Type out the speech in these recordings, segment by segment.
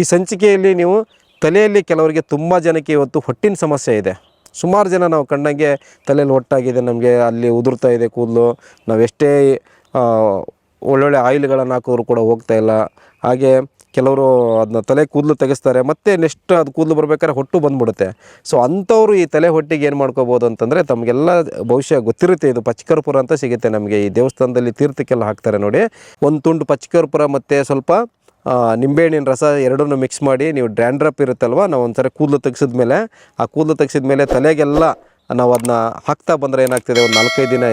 ಈ ಸಂಚಿಕೆಯಲ್ಲಿ ನೀವು ತಲೆಯಲ್ಲಿ ಕೆಲವರಿಗೆ ತುಂಬ ಜನಕ್ಕೆ ಇವತ್ತು ಹೊಟ್ಟಿನ ಸಮಸ್ಯೆ ಇದೆ. ಸುಮಾರು ಜನ ನಾವು ಕಂಡಂಗೆ ತಲೆಯಲ್ಲಿ ಹೊಟ್ಟಾಗಿದೆ ನಮಗೆ ಅಲ್ಲಿ ಉದುರ್ತಾ ಇದೆ ಕೂದಲು. ನಾವೆಷ್ಟೇ ಒಳ್ಳೊಳ್ಳೆ ಆಯಿಲ್ಗಳನ್ನು ಹಾಕಿದ್ರು ಕೂಡ ಹೋಗ್ತಾ ಇಲ್ಲ. ಹಾಗೆ ಕೆಲವರು ಅದನ್ನ ತಲೆ ಕೂದಲು ತೆಗೆಸ್ತಾರೆ, ಮತ್ತೆ ನೆಕ್ಸ್ಟ್ ಅದು ಕೂದಲು ಬರ್ಬೇಕಾದ್ರೆ ಹೊಟ್ಟು ಬಂದ್ಬಿಡುತ್ತೆ. ಸೊ ಅಂಥವ್ರು ಈ ತಲೆ ಹೊಟ್ಟಿಗೆ ಏನು ಮಾಡ್ಕೋಬೋದು ಅಂತಂದರೆ ತಮಗೆಲ್ಲ ಬಹುಶಃ ಗೊತ್ತಿರುತ್ತೆ, ಇದು ಪಚ್ಚಕರ್ಪೂರ ಅಂತ ಸಿಗುತ್ತೆ ನಮಗೆ. ಈ ದೇವಸ್ಥಾನದಲ್ಲಿ ತೀರ್ಥಕ್ಕೆಲ್ಲ ಹಾಕ್ತಾರೆ ನೋಡಿ. ಒಂದು ತುಂಡು ಪಚ್ಚಕರ್ಪೂರ ಮತ್ತು ಸ್ವಲ್ಪ ನಿಂಬೆಹಣ್ಣಿನ ರಸ ಎರಡನ್ನೂ ಮಿಕ್ಸ್ ಮಾಡಿ ನೀವು ಡ್ರ್ಯಾಂಡ್ರಪ್ ಇರುತ್ತಲ್ವ, ನಾವು ಒಂಥರ ಕೂದಲು ತೆಗ್ಸಿದ ಮೇಲೆ ಆ ಕೂದಲು ತೆಗ್ಸಿದ ಮೇಲೆ ತಲೆಗೆಲ್ಲ ನಾವು ಅದನ್ನ ಹಾಕ್ತಾ ಬಂದರೆ ಏನಾಗ್ತದೆ, ಒಂದು ನಾಲ್ಕೈದು ದಿನ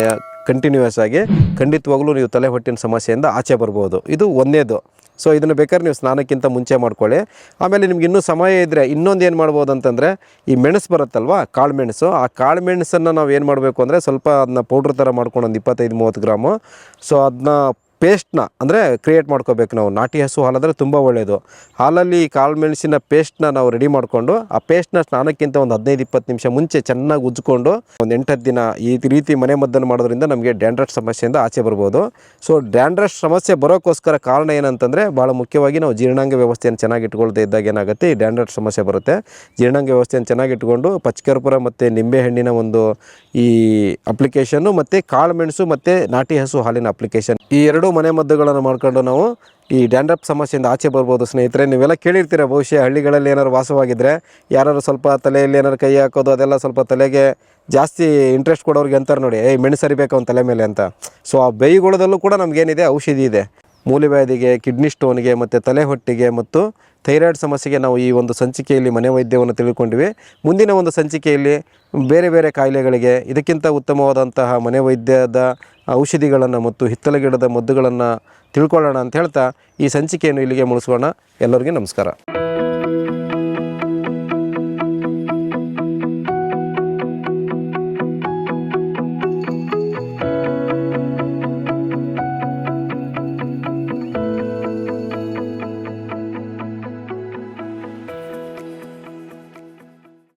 ಕಂಟಿನ್ಯೂಯಸ್ ಆಗಿ ಖಂಡಿತವಾಗ್ಲೂ ನೀವು ತಲೆ ಹೊಟ್ಟಿನ ಸಮಸ್ಯೆಯಿಂದ ಆಚೆ ಬರ್ಬೋದು. ಇದು ಒಂದೇದು. ಸೊ ಇದನ್ನು ಬೇಕಾದ್ರೆ ನೀವು ಸ್ನಾನಕ್ಕಿಂತ ಮುಂಚೆ ಮಾಡ್ಕೊಳ್ಳಿ. ಆಮೇಲೆ ನಿಮ್ಗೆ ಇನ್ನೂ ಸಮಯ ಇದ್ದರೆ ಇನ್ನೊಂದು ಏನು ಮಾಡ್ಬೋದು ಅಂತಂದರೆ, ಈ ಮೆಣಸು ಬರುತ್ತಲ್ವ, ಕಾಳು ಮೆಣಸು, ಆ ಕಾಳು ಮೆಣಸನ್ನು ನಾವು ಏನು ಮಾಡಬೇಕು ಅಂದರೆ ಸ್ವಲ್ಪ ಅದನ್ನ ಪೌಡ್ರ್ ಥರ ಮಾಡ್ಕೊಂಡು ಒಂದು ಇಪ್ಪತ್ತೈದು ಮೂವತ್ತು ಗ್ರಾಮು ಸೊ ಅದನ್ನ ಪೇಸ್ಟ್ನ ಅಂದರೆ ಕ್ರಿಯೇಟ್ ಮಾಡ್ಕೋಬೇಕು ನಾವು. ನಾಟಿ ಹಸು ಹಾಲಾದರೆ ತುಂಬ ಒಳ್ಳೆಯದು ಹಾಲಲ್ಲಿ ಕಾಳು ಮೆಣಸಿನ ಪೇಸ್ಟ್ನ ನಾವು ರೆಡಿ ಮಾಡಿಕೊಂಡು, ಆ ಪೇಸ್ಟ್ನ ಸ್ನಾನಕ್ಕಿಂತ ಒಂದು ಹದಿನೈದು, ಇಪ್ಪತ್ತು ನಿಮಿಷ ಮುಂಚೆ ಚೆನ್ನಾಗಿ ಉಜ್ಜಿಕೊಂಡು ಒಂದು ಎಂಟತ್ತು ದಿನ ಈ ರೀತಿ ಮನೆ ಮದ್ದನ್ನು ಮಾಡೋದ್ರಿಂದ ನಮಗೆ ಡ್ಯಾಂಡ್ರಸ್ ಸಮಸ್ಯೆಯಿಂದ ಆಚೆ ಬರ್ಬೋದು. ಸೊ ಡ್ಯಾಂಡ್ರಸ್ ಸಮಸ್ಯೆ ಬರೋಕ್ಕೋಸ್ಕರ ಕಾರಣ ಏನಂತಂದರೆ ಭಾಳ ಮುಖ್ಯವಾಗಿ ನಾವು ಜೀರ್ಣಾಂಗ ವ್ಯವಸ್ಥೆಯನ್ನು ಚೆನ್ನಾಗಿ ಇಟ್ಕೊಳ್ತಾ ಇದ್ದಾಗ ಏನಾಗುತ್ತೆ, ಈ ಡ್ಯಾಂಡ್ರಸ್ ಸಮಸ್ಯೆ ಬರುತ್ತೆ. ಜೀರ್ಣಾಂಗ ವ್ಯವಸ್ಥೆಯನ್ನು ಚೆನ್ನಾಗಿ ಇಟ್ಕೊಂಡು ಪಚ್ಚಕರ್ಪುರ ಮತ್ತು ನಿಂಬೆಹಣ್ಣಿನ ಒಂದು ಈ ಅಪ್ಲಿಕೇಶನ್ನು ಮತ್ತು ಕಾಳು ಮೆಣಸು ಮತ್ತು ನಾಟಿ ಹಸು ಹಾಲಿನ ಅಪ್ಲಿಕೇಶನ್ ಈ ಎರಡೂ ಮನೆ ಮದ್ದುಗಳನ್ನು ಮಾಡಿಕೊಂಡು ನಾವು ಈ ಡ್ಯಾಂಡ್ರಪ್ ಸಮಸ್ಯೆಯಿಂದ ಆಚೆ ಬರ್ಬೋದು, ಸ್ನೇಹಿತರೆ. ನೀವೆಲ್ಲ ಕೇಳಿರ್ತೀರ, ಬಹುಶಃ ಹಳ್ಳಿಗಳಲ್ಲಿ ಏನಾದ್ರು ವಾಸವಾಗಿದ್ದರೆ ಯಾರು ಸ್ವಲ್ಪ ತಲೆಯಲ್ಲಿ ಏನಾರು ಕೈ ಹಾಕೋದು, ಅದೆಲ್ಲ ಸ್ವಲ್ಪ ತಲೆಗೆ ಜಾಸ್ತಿ ಇಂಟ್ರೆಸ್ಟ್ ಕೊಡೋರಿಗೆ ಅಂತಾರೆ ನೋಡಿ, ಏಯ್, ಮೆಣಸರಿಬೇಕು ಅವ್ನ ತಲೆ ಮೇಲೆ ಅಂತ. ಸೊ ಆ ಬೇಯಿಗೊಳದಲ್ಲೂ ಕೂಡ ನಮಗೇನಿದೆ, ಔಷಧಿ ಇದೆ. ಮೂಲವ್ಯಾಧಿಗೆ ಕಿಡ್ನಿ ಸ್ಟೋನ್ಗೆ ಮತ್ತು ತಲೆ ಹೊಟ್ಟಿಗೆ ಮತ್ತು ಥೈರಾಯ್ಡ್ ಸಮಸ್ಯೆಗೆ ನಾವು ಈ ಒಂದು ಸಂಚಿಕೆಯಲ್ಲಿ ಮನೆ ವೈದ್ಯವನ್ನು ತಿಳ್ಕೊಂಡಿವಿ ಮುಂದಿನ ಒಂದು ಸಂಚಿಕೆಯಲ್ಲಿ ಬೇರೆ ಬೇರೆ ಕಾಯಿಲೆಗಳಿಗೆ ಇದಕ್ಕಿಂತ ಉತ್ತಮವಾದಂತಹ ಮನೆ ವೈದ್ಯದ ಔಷಧಿಗಳನ್ನು ಮತ್ತು ಹಿತ್ತಲ ಗಿಡದ ಮದ್ದುಗಳನ್ನು ತಿಳ್ಕೊಳ್ಳೋಣ ಅಂತ ಹೇಳ್ತಾ ಈ ಸಂಚಿಕೆಯನ್ನು ಇಲ್ಲಿಗೆ ಮುಳಿಸೋಣ ಎಲ್ಲರಿಗೂ ನಮಸ್ಕಾರ.